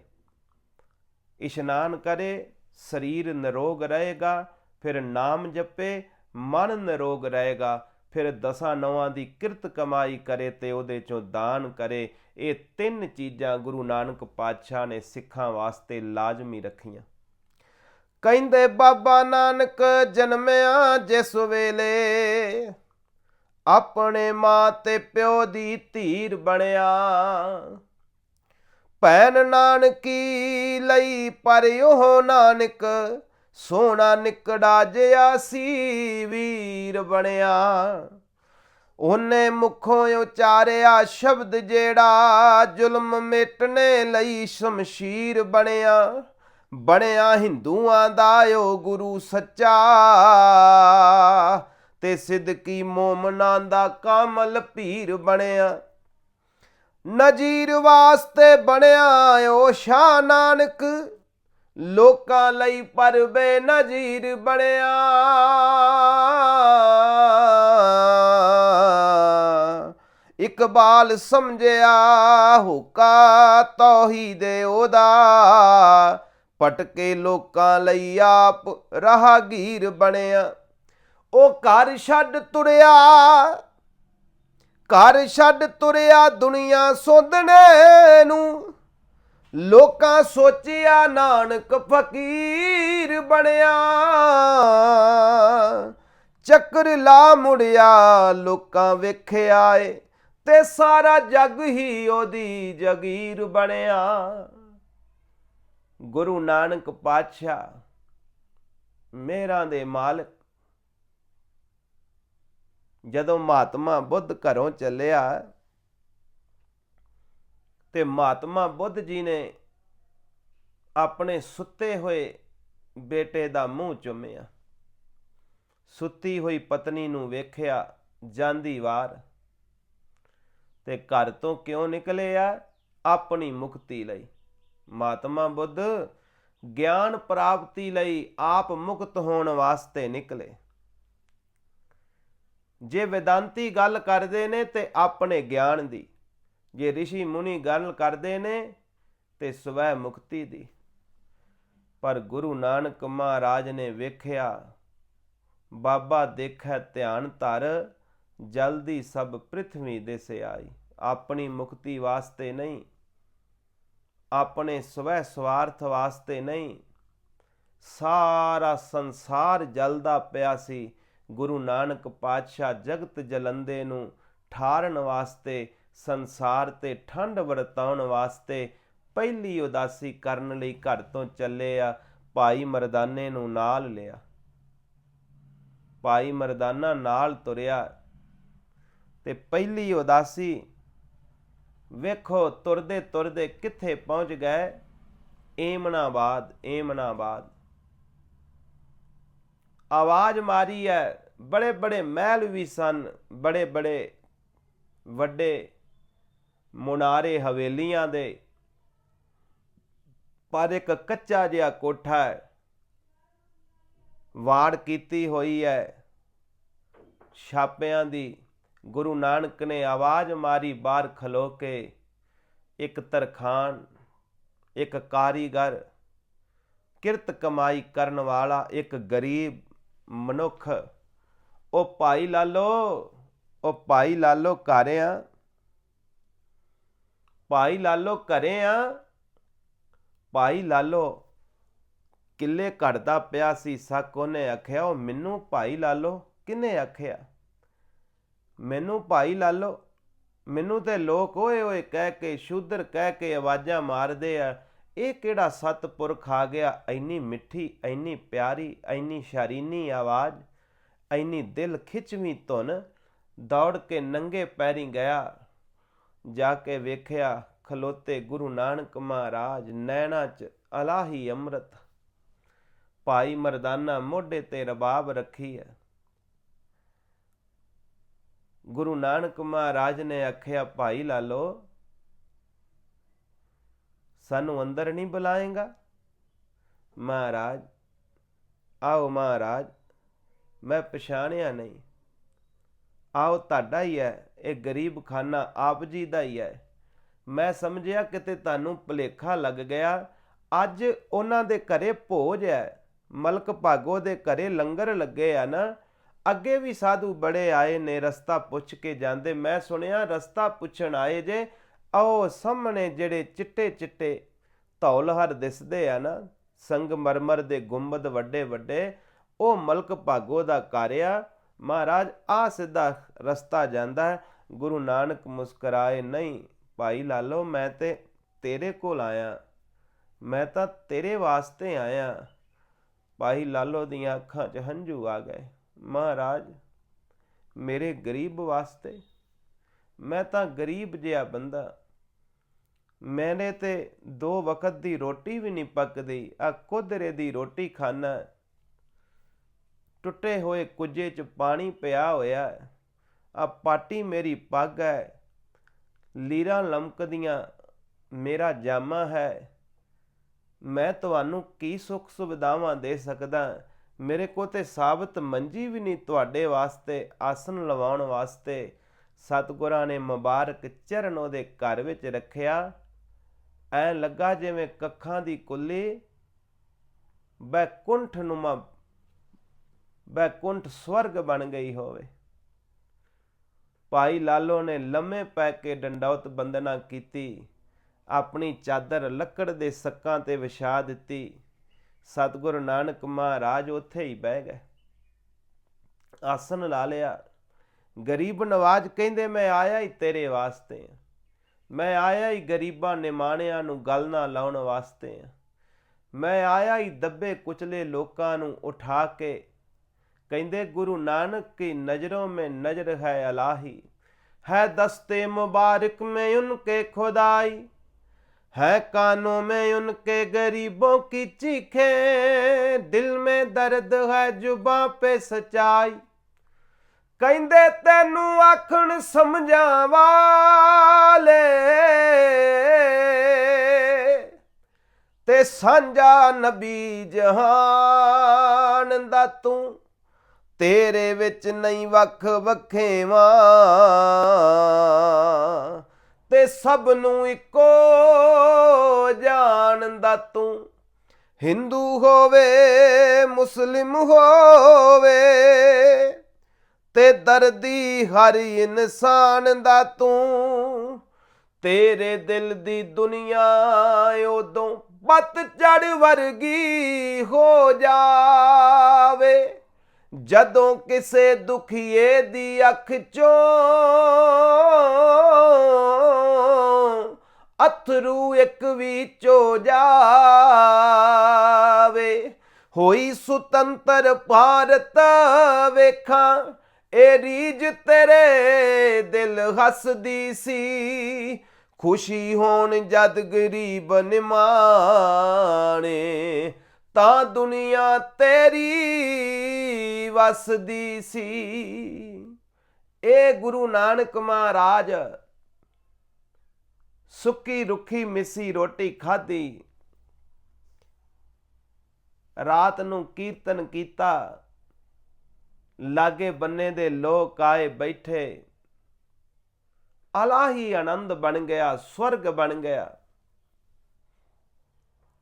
ਇਸ਼ਨਾਨ ਕਰੇ, ਸਰੀਰ ਨਿਰੋਗ ਰਹੇਗਾ, ਫਿਰ ਨਾਮ ਜਪੇ, ਮਨ ਨਿਰੋਗ ਰਹੇਗਾ। ਫਿਰ ਦਸਾਂ ਨਵਾਂ ਦੀ ਕਿਰਤ ਕਮਾਈ ਕਰੇ ਤੇ ਉਹਦੇ ਚੋਂ ਦਾਨ ਕਰੇ। ਇਹ ਤਿੰਨ ਚੀਜ਼ਾਂ ਗੁਰੂ ਨਾਨਕ ਪਾਤਸ਼ਾਹ ਨੇ ਸਿੱਖਾਂ ਵਾਸਤੇ ਲਾਜ਼ਮੀ ਰੱਖੀਆਂ। ਕਹਿੰਦੇ, ਬਾਬਾ ਨਾਨਕ ਜਨਮਿਆ ਜਿਸ ਵੇਲੇ ਆਪਣੇ ਮਾਂ ਤੇ ਪਿਓ ਦੀ ਧੀਰ ਬਣਿਆ। ਭੈਣ ਨਾਨਕੀ ਲਈ ਪਰ ਉਹ ਨਾਨਕ ਸੋਹਣਾ ਨਿਕੜਾ ਜਿਆ ਸੀ ਵੀਰ ਬਣਿਆ। ਉਹਨੇ ਮੁਖੋਂ ਉਚਾਰਿਆ ਸ਼ਬਦ ਜਿਹੜਾ ਜ਼ੁਲਮ ਮਿਟਣੇ ਲਈ ਸ਼ਮਸ਼ੀਰ ਬਣਿਆ। ਬਣਿਆ ਹਿੰਦੂਆਂ ਦਾ ਓ ਗੁਰੂ ਸੱਚਾ। ਤੇ ਸਿੱਦਕੀ ਮੋਮਨਾਂ ਦਾ ਕਾਮਲ ਪੀਰ ਬਣਿਆ। ਨਜੀਰ ਵਾਸਤੇ ਬਣਿਆ ਓ ਸ਼ਾਹ ਨਾਨਕ। ਲੋਕਾਂ ਲਈ ਪਰਵੇ ਨਜੀਰ ਬਣਿਆ। ਇਕਬਾਲ ਸਮਝਿਆ, ਹੁਕਾ ਤੋਹੀ ਦੇ ਉਹਦਾ। ਪਟਕੇ ਲੋਕਾਂ ਲਈ ਆਪ ਰਾਹਗੀਰ ਬਣਿਆ। ਉਹ ਘਰ ਛੱਡ ਤੁਰਿਆ, ਘਰ ਛੱਡ ਤੁਰਿਆ ਦੁਨੀਆ ਸੋਧਣੇ ਨੂੰ। ਲੋਕਾਂ ਸੋਚਿਆ, ਨਾਨਕ ਫਕੀਰ ਬਣਿਆ। ਚੱਕਰ ਲਾ ਮੁੜਿਆ, ਲੋਕਾਂ ਵੇਖਿਆ ਏ, ਤੇ ਸਾਰਾ ਜੱਗ ਹੀ ਉਹਦੀ ਜਗੀਰ ਬਣਿਆ। ਗੁਰੂ ਨਾਨਕ ਪਾਤਸ਼ਾਹ, ਮੇਰਾਂ ਦੇ ਮਾਲਕ। ਜਦੋਂ ਮਹਾਤਮਾ ਬੁੱਧ ਘਰੋਂ ਚੱਲਿਆ ਤੇ ਮਹਾਤਮਾ ਬੁੱਧ ਜੀ ਨੇ ਆਪਣੇ ਸੁੱਤੇ ਹੋਏ ਬੇਟੇ ਦਾ ਮੂੰਹ ਚੁੰਮਿਆ। ਸੁੱਤੀ ਹੋਈ ਪਤਨੀ ਨੂੰ ਵੇਖਿਆ ਜਾਂਦੀ ਵਾਰ, ਤੇ ਘਰ ਤੋਂ ਕਿਉਂ ਨਿਕਲੇ ਆ ਆਪਣੀ ਮੁਕਤੀ ਲਈ। ਮਹਾਤਮਾ ਬੁੱਧ ਗਿਆਨ ਪ੍ਰਾਪਤੀ ਲਈ ਆਪ ਮੁਕਤ ਹੋਣ ਵਾਸਤੇ ਨਿਕਲੇ। ਜੇ ਵਿਦਾਂਤੀ ਗੱਲ ਕਰਦੇ ਨੇ ਤੇ ਆਪਣੇ ਗਿਆਨ ਦੀ ਜੇ ઋષਿ ਮੁਨੀ ਗੱਲ ਕਰਦੇ ਨੇ ਤੇ ਸਵੈ ਮੁਕਤੀ ਦੀ। ਪਰ ਗੁਰੂ ਨਾਨਕ ਮਹਾਰਾਜ ਨੇ ਵੇਖਿਆ, ਬਾਬਾ ਦੇਖੈ ਧਿਆਨ ਧਰ, ਜਲਦੀ ਸਭ ਪ੍ਰithvi ਸੇ ਆਈ। ਆਪਣੀ ਮੁਕਤੀ ਵਾਸਤੇ ਨਹੀਂ, ਆਪਣੇ ਸਵੈ ਸਵਾਰਥ ਵਾਸਤੇ ਨਹੀਂ। ਸਾਰਾ ਸੰਸਾਰ ਜਲਦਾ ਪਿਆ ਸੀ। ਗੁਰੂ ਨਾਨਕ ਪਾਤਸ਼ਾਹ ਜਗਤ ਜਲੰਦੇ ਨੂੰ ਠਾਰਨ ਵਾਸਤੇ ਸੰਸਾਰ ਤੇ ਠੰਡ ਵਰਤਾਉਣ ਵਾਸਤੇ ਪਹਿਲੀ ਉਦਾਸੀ ਕਰਨ ਲਈ ਘਰ ਤੋਂ ਚੱਲੇ ਆ, ਭਾਈ ਮਰਦਾਨੇ ਨੂੰ ਨਾਲ ਲਿਆ। ਭਾਈ ਮਰਦਾਨਾ ਨਾਲ ਤੁਰਿਆ ਤੇ ਪਹਿਲੀ ਉਦਾਸੀ ਵੇਖੋ ਤੁਰਦੇ ਤੁਰਦੇ ਕਿੱਥੇ ਪਹੁੰਚ ਗਏ? ਏਮਨਾਬਾਦ ਏਮਨਾਬਾਦ। ਆਵਾਜ਼ ਮਾਰੀ ਹੈ ਬੜੇ ਬੜੇ ਮਹਿਲ ਵੀ ਸਨ ਬੜੇ ਬੜੇ ਵੱਡੇ ਮੁਨਾਰੇ ਹਵੇਲੀਆਂ ਦੇ। ਪਰ ਇੱਕ ਕੱਚਾ ਜਿਹਾ ਕੋਠਾ ਹੈ। ਵਾੜ ਕੀਤੀ ਹੋਈ ਹੈ। ਛਾਪਿਆਂ ਦੀ ਗੁਰੂ ਨਾਨਕ ਨੇ ਆਵਾਜ਼ ਮਾਰੀ ਬਾਹਰ ਖਲੋ ਕੇ, ਇੱਕ ਤਰਖਾਨ ਇੱਕ ਕਾਰੀਗਰ, ਕਿਰਤ ਕਮਾਈ ਕਰਨ ਵਾਲਾ ਇੱਕ ਗਰੀਬ ਮਨੁੱਖ, ਉਹ ਭਾਈ ਲਾਲੋ, ਉਹ ਭਾਈ ਲਾਲੋ ਘਰ ਆ। ਭਾਈ ਲਾਲੋ ਘਰੇ ਆ। ਭਾਈ ਲਾਲੋ, ਕਿੱਲੇ ਘੜਦਾ ਪਿਆ ਸੀ, ਸੱਕ ਉਹਨੇ ਆਖਿਆ, ਉਹ ਮੈਨੂੰ ਭਾਈ ਲਾਲੋ ਕਿਨੇ ਆਖਿਆ? ਮੈਨੂੰ ਭਾਈ ਲਾਲੋ, ਮੈਨੂੰ ਤੇ ਲੋਕ ਓਏ ਓਏ ਕਹਿ ਕੇ, ਸ਼ੂਦਰ ਕਹਿ ਕੇ ਆਵਾਜ਼ਾਂ ਮਾਰਦੇ ਆ। ਇਹ ਕਿਹੜਾ ਸਤਪੁਰਖ ਆ ਗਿਆ? ਐਨੀ ਮਿੱਠੀ ਐਨੀ ਪਿਆਰੀ ਐਨੀ ਸ਼ਾਰੀਨੀ ਆਵਾਜ਼ ਐਨੀ ਦਿਲ ਖਿੱਚਵੀਂ ਧੁਨ, ਦੌੜ ਕੇ ਨੰਗੇ ਪੈਰੀ ਗਿਆ। ਜਾ ਕੇ ਵੇਖਿਆ ਖਲੋਤੇ ਗੁਰੂ ਨਾਨਕ ਮਹਾਰਾਜ ਨੈਣਾ ਚ ਅਲਾਹੀ ਅੰਮ੍ਰਿਤ। ਭਾਈ ਮਰਦਾਨਾ ਮੋਢੇ ਤੇ ਰਬਾਬ ਰੱਖੀ ਹੈ ਗੁਰੂ ਨਾਨਕ ਮਹਾਰਾਜ ਨੇ ਆਖਿਆ, ਭਾਈ ਲਾਲੋ, ਸਾਨੂੰ ਅੰਦਰ ਨਹੀਂ ਬੁਲਾਏਗਾ? ਮਹਾਰਾਜ, ਆਓ ਮਹਾਰਾਜ, ਮੈਂ ਪਛਾਣਿਆ ਨਹੀਂ। ਆਓ, ਤੁਹਾਡਾ ਹੀ ਹੈ ਇਹ ਗਰੀਬ ਖਾਨਾ ਆਪ ਜੀ ਦਾ ਹੀ ਹੈ। ਮੈਂ ਸਮਝਿਆ ਕਿਤੇ ਤੁਹਾਨੂੰ ਭੁਲੇਖਾ ਲੱਗ ਗਿਆ। ਅੱਜ ਉਹਨਾਂ ਦੇ ਘਰੇ ਭੋਜ ਹੈ। ਮਲਕ ਭਾਗੋ ਦੇ ਘਰੇ ਲੰਗਰ ਲੱਗੇ ਆ ਨਾ। ਅੱਗੇ ਵੀ ਸਾਧੂ ਬੜੇ ਆਏ ਨੇ ਰਸਤਾ ਪੁੱਛ ਕੇ ਜਾਂਦੇ। ਮੈਂ ਸੁਣਿਆ ਰਸਤਾ ਪੁੱਛਣ ਆਏ ਜੇ, ਆਓ ਸਾਹਮਣੇ ਜਿਹੜੇ ਚਿੱਟੇ ਚਿੱਟੇ ਧੌਲਹਰ ਦਿਸਦੇ ਆ ਨਾ। ਸੰਗਮਰਮਰ ਦੇ ਗੁੰਬਦ ਵੱਡੇ ਵੱਡੇ, ਉਹ ਮਲਕ ਭਾਗੋ ਦਾ ਕਾਰਿਆ। ਮਹਾਰਾਜ ਆ ਸਿੱਧਾ ਰਸਤਾ ਜਾਂਦਾ ਹੈ। ਗੁਰੂ ਨਾਨਕ ਮੁਸਕਰਾਏ, ਨਹੀਂ ਭਾਈ ਲਾਲੋ, ਮੈਂ ਤੇ ਤੇਰੇ ਕੋਲ ਆਇਆ। ਮੈਂ ਤਾਂ ਤੇਰੇ ਵਾਸਤੇ ਆਇਆ। ਭਾਈ ਲਾਲੋ ਦੀਆਂ ਅੱਖਾਂ 'ਚ ਹੰਝੂ ਆ ਗਏ। ਮਹਾਰਾਜ, ਮੇਰੇ ਗਰੀਬ ਵਾਸਤੇ? ਮੈਂ ਤਾਂ ਗਰੀਬ ਜਿਹਾ ਬੰਦਾ। ਮੈਨੇ ਤੇ ਦੋ ਵਕਤ ਦੀ ਰੋਟੀ ਵੀ ਨਹੀਂ ਪੱਕਦੀ। ਆ ਕੁਦਰੇ ਦੀ ਰੋਟੀ ਖਾਣਾ ਟੁੱਟੇ ਹੋਏ ਕੁਝੇ 'ਚ ਪਾਣੀ ਪਿਆ ਹੋਇਆ ਆ ਪਾਟੀ ਮੇਰੀ ਪੱਗ ਹੈ। ਲੀਰਾਂ ਲਮਕਦੀਆਂ ਮੇਰਾ ਜਾਮਾ ਹੈ। ਮੈਂ ਤੁਹਾਨੂੰ ਕੀ ਸੁੱਖ ਸੁਵਿਧਾਵਾਂ ਦੇ ਸਕਦਾ ਮੇਰੇ ਕੋ ਤੇ ਸਾਬਤ ਮੰਜੀ ਵੀ ਨਹੀਂ ਤੁਹਾਡੇ ਵਾਸਤੇ, ਆਸਨ ਲਵਾਉਣ ਵਾਸਤੇ। ਸਤਿਗੁਰਾਂ ਨੇ ਮੁਬਾਰਕ ਚਰਨ ਉਹਦੇ ਘਰ ਵਿੱਚ ਰੱਖਿਆ। ਐ ਲੱਗਾ ਜਿਵੇਂ ਕੱਖਾਂ ਦੀ ਕੁੱਲੀ। ਬੈਕੁੰਠ ਨੂਮਾ ਬੈਕੁੰਠ ਸਵਰਗ ਬਣ ਗਈ ਹੋਵੇ। ਭਾਈ ਲਾਲੋ ਨੇ ਲੰਮੇ ਪੈ ਕੇ ਡੰਡੌਤ ਬੰਦਨਾ ਕੀਤੀ। ਆਪਣੀ ਚਾਦਰ ਲੱਕੜ ਦੇ ਸੱਕਾਂ ਤੇ ਵਿਛਾ ਦਿੱਤੀ। ਸਤਿਗੁਰੂ ਨਾਨਕ ਮਹਾਰਾਜ ਉੱਥੇ ਹੀ ਬਹਿ ਗਏ। ਆਸਨ ਲਾ ਲਿਆ। ਗਰੀਬ ਨਵਾਜ ਕਹਿੰਦੇ, ਮੈਂ ਆਇਆ ਹੀ ਤੇਰੇ ਵਾਸਤੇ ਹਾਂ। ਮੈਂ ਆਇਆ ਹੀ ਗਰੀਬਾਂ ਨਿਮਾਣਿਆਂ ਨੂੰ ਗੱਲ ਨਾ ਲਾਉਣ ਵਾਸਤੇ ਹਾਂ। ਮੈਂ ਆਇਆ ਹੀ ਦੱਬੇ ਕੁਚਲੇ ਲੋਕਾਂ ਨੂੰ ਉਠਾ ਕੇ ਕਹਿੰਦੇ ਗੁਰੂ ਨਾਨਕ की नजरों में नजर है अलाही है दस्ते मुबारक में उनके खुदाई है कानों में उनके गरीबों की चीखे दिल में दर्द है जुबां पे सच्चाई ਕਹਿੰਦੇ ਤੈਨੂੰ ਆਖਣ ਸਮਝਾਂ ਵਾਲੇ ਤੇ ਸਾਂਝਾ ਨਬੀ ਜਹਾਨ ਦਾ ਤੂੰ ਤੇਰੇ ਵਿੱਚ ਨਹੀਂ ਵੱਖ ਵਖੇਵਾ ਤੇ ਸਭ ਨੂੰ ਇੱਕੋ ਜਾਣਦਾ ਤੂੰ। ਹਿੰਦੂ ਹੋਵੇ, ਮੁਸਲਿਮ ਹੋਵੇ ਤੇ ਦਰਦੀ ਹਰ ਇਨਸਾਨ ਦਾ ਤੂੰ। ਤੇਰੇ ਦਿਲ ਦੀ ਦੁਨੀਆ ਉਦੋਂ ਬੱਤ ਚੜ ਵਰਗੀ ਹੋ ਜਾਵੇ। ਜਦੋਂ ਕਿਸੇ ਦੁਖੀਏ ਦੀ ਅੱਖ ਚੋਂ ਅਥਰੂ ਇੱਕ ਵੀ ਚੋ ਜਾਵੇ, ਹੋਈ ਸੁਤੰਤਰ ਭਾਰਤ ਵੇਖਾਂ, ਇਹ ਰੀਜ ਤੇਰੇ ਦਿਲ ਹੱਸਦੀ ਸੀ। ਖੁਸ਼ੀ ਹੋਣ ਜਦ ਗਰੀਬ ਨਿਮਾਣੇ ਤਾਂ ਦੁਨੀਆ ਤੇਰੀ ਵਸਦੀ ਸੀ। ਇਹ ਗੁਰੂ ਨਾਨਕ ਮਹਾਰਾਜ ਸੁੱਕੀ ਰੁੱਖੀ ਮਿੱਸੀ ਰੋਟੀ ਖਾਧੀ। ਰਾਤ ਨੂੰ ਕੀਰਤਨ ਕੀਤਾ। ਲਾਗੇ ਬੰਨੇ ਦੇ ਲੋਕ ਆਏ ਬੈਠੇ। ਅਲਾਹੀ ਆਨੰਦ ਬਣ ਗਿਆ, ਸਵਰਗ ਬਣ ਗਿਆ।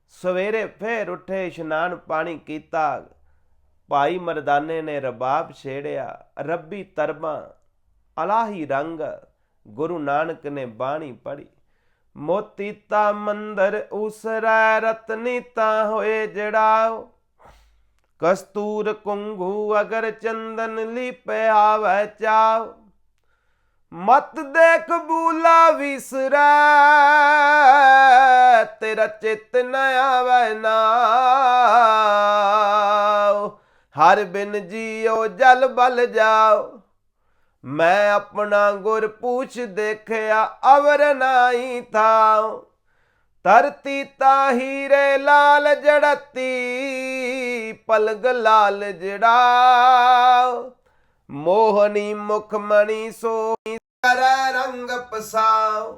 ਸਵੇਰੇ ਫੇਰ ਉੱਠੇ, ਇਸ਼ਨਾਨ ਪਾਣੀ ਕੀਤਾ। ਭਾਈ ਮਰਦਾਨੇ ਨੇ ਰਬਾਬ ਛੇੜਿਆ। ਰੱਬੀ ਤਰਬਾਂ, ਅਲਾਹੀ ਰੰਗ, ਗੁਰੂ ਨਾਨਕ ਨੇ ਬਾਣੀ ਪੜੀ ਮੋਤੀ ਤਾ ਮੰਦਰ ਉਸਰੈ ਰਤਨੀ ਤਾ ਹੋਏ ਜੜਾਓ। ਕਸਤੂਰ ਕੁੰਗੂ ਅਗਰ ਚੰਦਨ ਲਿਪਿਆ ਵੈ ਚਾਓ। ਮਤ ਦੇ ਕਬੂਲਾ ਵਿਸਰੈ, ਤੇਰਾ ਚਿਤ ਨ ਆਵੈ ਨਾਉ। ਹਰ ਬਿਨ ਜੀਓ ਜਲ ਬਲ ਜਾਓ ਮੈਂ ਆਪਣਾ ਗੁਰ ਪੂਛ ਦੇਖਿਆ, ਅਵਰ ਨਾਈ ਥਾਉ। ਧਰਤੀ ਤਾ ਹੀਰੇ ਲਾਲ, ਜੜਤੀ ਪਲਗ ਲਾਲ ਜੜਾਓ ਮੋਹਨੀ ਮੁਖਮਣੀ ਮਣੀ ਸੋਈ ਕਰ ਰੰਗ ਪਸਾਉ